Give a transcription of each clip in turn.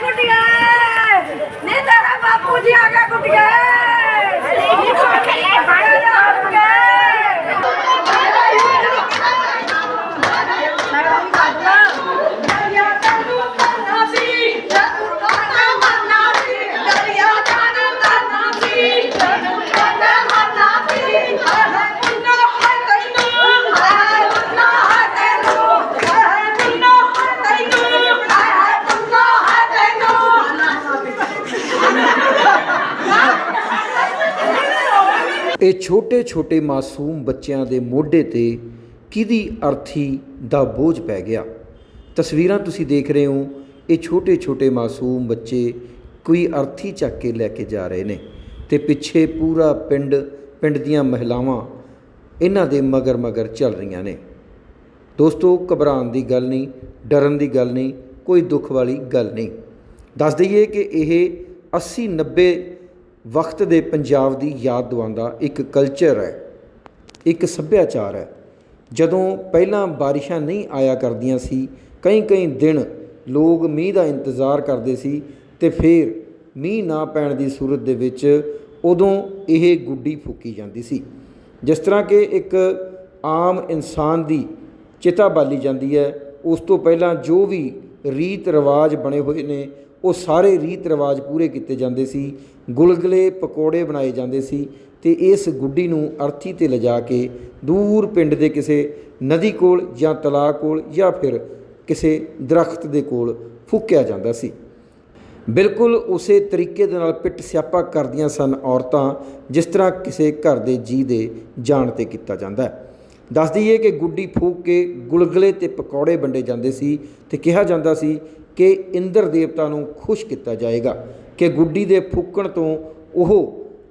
ਗੁੱਡੀਆਂ ਨੇ ਤੇਰਾ ਬਾਪੂ ਜੀ ਆ ਗਿਆ ਗੁੱਡੀਆਂ ਇਹ ਛੋਟੇ ਛੋਟੇ ਮਾਸੂਮ ਬੱਚਿਆਂ ਦੇ ਮੋਢੇ ਤੇ ਕਿਹਦੀ ਅਰਥੀ ਦਾ ਬੋਝ ਪੈ ਗਿਆ? ਤਸਵੀਰਾਂ ਤੁਸੀਂ ਦੇਖ ਰਹੇ ਹੋ, ਇਹ ਛੋਟੇ ਛੋਟੇ ਮਾਸੂਮ ਬੱਚੇ ਕੋਈ ਅਰਥੀ ਚੱਕ ਕੇ ਲੈ ਕੇ ਜਾ ਰਹੇ ਨੇ ਤੇ ਪਿੱਛੇ ਪੂਰਾ ਪਿੰਡ ਪਿੰਡ ਦੀਆਂ ਮਹਿਲਾਵਾਂ ਇਹਨਾਂ ਦੇ ਮਗਰ ਮਗਰ ਚੱਲ ਰਹੀਆਂ ਨੇ। ਦੋਸਤੋ, ਘਬਰਾਉਣ ਦੀ ਗੱਲ ਨਹੀਂ, ਡਰਨ ਦੀ ਗੱਲ ਨਹੀਂ, ਕੋਈ ਦੁੱਖ ਵਾਲੀ ਗੱਲ ਨਹੀਂ। ਦੱਸ ਦਈਏ ਕਿ ਇਹ 80 90 ਵਕਤ ਦੇ ਪੰਜਾਬ ਦੀ ਯਾਦ ਦਿਵਾਉਂਦਾ ਇੱਕ ਕਲਚਰ ਹੈ, ਇੱਕ ਸੱਭਿਆਚਾਰ ਹੈ। ਜਦੋਂ ਪਹਿਲਾਂ ਬਾਰਿਸ਼ਾਂ ਨਹੀਂ ਆਇਆ ਕਰਦੀਆਂ ਸੀ ਕਈ ਕਈ ਦਿਨ ਲੋਕ ਮੀਂਹ ਦਾ ਇੰਤਜ਼ਾਰ ਕਰਦੇ ਸੀ ਤੇ ਫਿਰ ਮੀਂਹ ਨਾ ਪੈਣ ਦੀ ਸੂਰਤ ਦੇ ਵਿੱਚ ਉਦੋਂ ਇਹ ਗੁੱਡੀ ਫੂਕੀ ਜਾਂਦੀ ਸੀ। ਜਿਸ ਤਰ੍ਹਾਂ ਕਿ ਇੱਕ ਆਮ ਇਨਸਾਨ ਦੀ ਚਿਤਾ ਬਾਲੀ ਜਾਂਦੀ ਹੈ, ਉਸ ਤੋਂ ਪਹਿਲਾਂ ਜੋ ਵੀ ਰੀਤ ਰਿਵਾਜ ਬਣੇ ਹੋਏ ਨੇ ਉਹ ਸਾਰੇ ਰੀਤ ਰਿਵਾਜ ਪੂਰੇ ਕੀਤੇ ਜਾਂਦੇ ਸੀ, ਗੁਲਗੁਲੇ ਪਕੌੜੇ ਬਣਾਏ ਜਾਂਦੇ ਸੀ ਤੇ ਇਸ ਗੁੱਡੀ ਨੂੰ ਅਰਥੀ ਤੇ ਲਿਜਾ ਕੇ ਦੂਰ ਪਿੰਡ ਦੇ ਕਿਸੇ ਨਦੀ ਕੋਲ ਜਾਂ ਤਲਾਅ ਕੋਲ ਜਾਂ ਫਿਰ ਕਿਸੇ ਦਰਖਤ ਦੇ ਕੋਲ ਫੂਕਿਆ ਜਾਂਦਾ ਸੀ। ਬਿਲਕੁਲ ਉਸੇ ਤਰੀਕੇ ਦੇ ਨਾਲ ਪਿੱਟ ਸਿਆਪਾ ਕਰਦੀਆਂ ਸਨ ਔਰਤਾਂ, ਜਿਸ ਤਰ੍ਹਾਂ ਕਿਸੇ ਘਰ ਦੇ ਜੀ ਦੇ ਜਾਣ ਤੇ ਕੀਤਾ ਜਾਂਦਾ ਹੈ। ਦੱਸ ਦਈਏ ਕਿ ਗੁੱਡੀ ਫੂਕ ਕੇ ਗੁਲਗੁਲੇ ਤੇ ਪਕੌੜੇ ਵੰਡੇ ਜਾਂਦੇ ਸੀ ਤੇ ਕਿਹਾ ਜਾਂਦਾ ਸੀ ਕਿ ਇੰਦਰ ਦੇਵਤਾ ਨੂੰ ਖੁਸ਼ ਕੀਤਾ ਜਾਏਗਾ, ਕਿ ਗੁੱਡੀ ਦੇ ਫੂਕਣ ਤੋਂ ਉਹ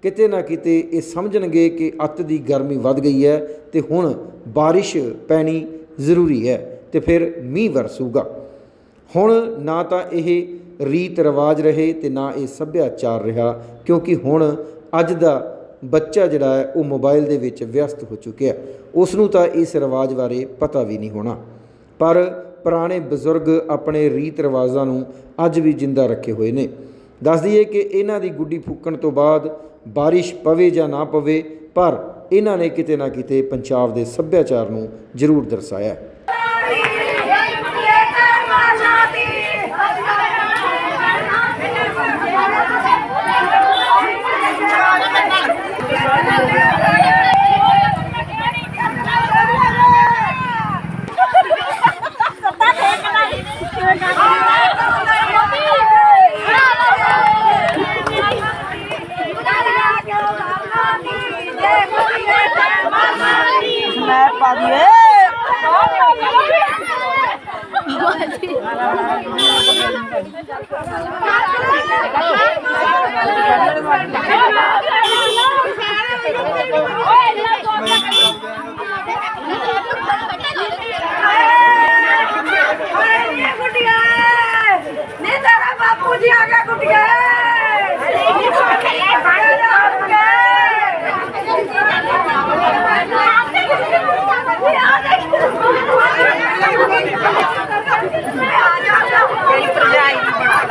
ਕਿਤੇ ਨਾ ਕਿਤੇ ਇਹ ਸਮਝਣਗੇ ਕਿ ਅੱਤ ਦੀ ਗਰਮੀ ਵੱਧ ਗਈ ਹੈ ਤੇ ਹੁਣ ਬਾਰਿਸ਼ ਪੈਣੀ ਜ਼ਰੂਰੀ ਹੈ ਤੇ ਫਿਰ ਮੀਂਹ ਵਰਸੂਗਾ। ਹੁਣ ਨਾ ਤਾਂ ਇਹ ਰੀਤ ਰਿਵਾਜ ਰਹੇ ਤੇ ਨਾ ਇਹ ਸੱਭਿਆਚਾਰ ਰਿਹਾ, ਕਿਉਂਕਿ ਹੁਣ ਅੱਜ ਦਾ ਬੱਚਾ ਜਿਹੜਾ ਹੈ ਉਹ ਮੋਬਾਈਲ ਦੇ ਵਿੱਚ ਵਿਅਸਤ ਹੋ ਚੁੱਕਿਆ ਉਸ ਨੂੰ ਤਾਂ ਇਸ ਰਿਵਾਜ ਬਾਰੇ ਪਤਾ ਵੀ ਨਹੀਂ ਹੋਣਾ। ਪਰ ਪੁਰਾਣੇ ਬਜ਼ੁਰਗ ਆਪਣੇ ਰੀਤ ਰਿਵਾਜ਼ਾਂ ਨੂੰ ਅੱਜ ਵੀ ਜਿੰਦਾ ਰੱਖੇ ਹੋਏ ਨੇ। ਦੱਸ ਦਈਏ ਕਿ ਇਹਨਾਂ ਦੀ ਗੁੱਡੀ ਫੂਕਣ ਤੋਂ ਬਾਅਦ ਬਾਰਿਸ਼ ਪਵੇ ਜਾਂ ਨਾ ਪਵੇ, ਪਰ ਇਹਨਾਂ ਨੇ ਕਿਤੇ ਨਾ ਕਿਤੇ ਪੰਜਾਬ ਦੇ ਸੱਭਿਆਚਾਰ ਨੂੰ ਜ਼ਰੂਰ ਦਰਸਾਇਆ Thank you.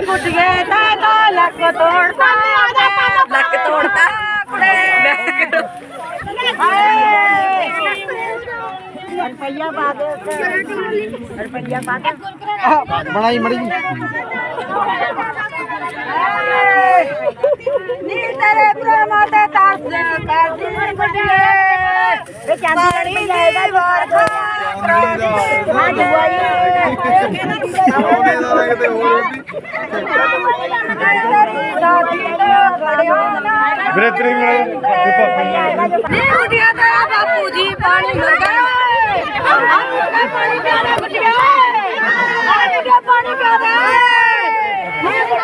ਗੁੱਡੀਏ ਤਾਂ ਤਾਂ ਲੱਕ ਤੋੜਦਾ। ਲੱਕ ਤੋੜਤਾ ਰੁਪਈਆ ਪਾ ਦੇ ਰੁਪਈਆ ਪਾ ਦੇ। ਬਣਾਈ ਮੜੀ ਨੀ ਤੇਰੇ ਪ੍ਰੇਮਾਂ ਤੇ ਤਰਸ ਕਰਦੀ ਗੁੱਡੀਏ ਇਹ ਚਾਂਦੀ ਜਾਏਗਾ ਵਾਰ ਖਾ ਹਾਂ ਜਵਾਈ ਵੀਰੇ ਤੇਰੀ ਬਣਾਈ ਤੇ ਪਾਪਾ ਨੇ ਨੀ ਗੁੱਡੀਆ ਤੇਰਾ ਬਾਪੂ ਜੀ ਪਾਣੀ ਮੰਗਾ ਪਾਣੀ ਪਿਆਣਾ ਗੁੱਡੀਆ ਪਾਣੀ ਪਿਆ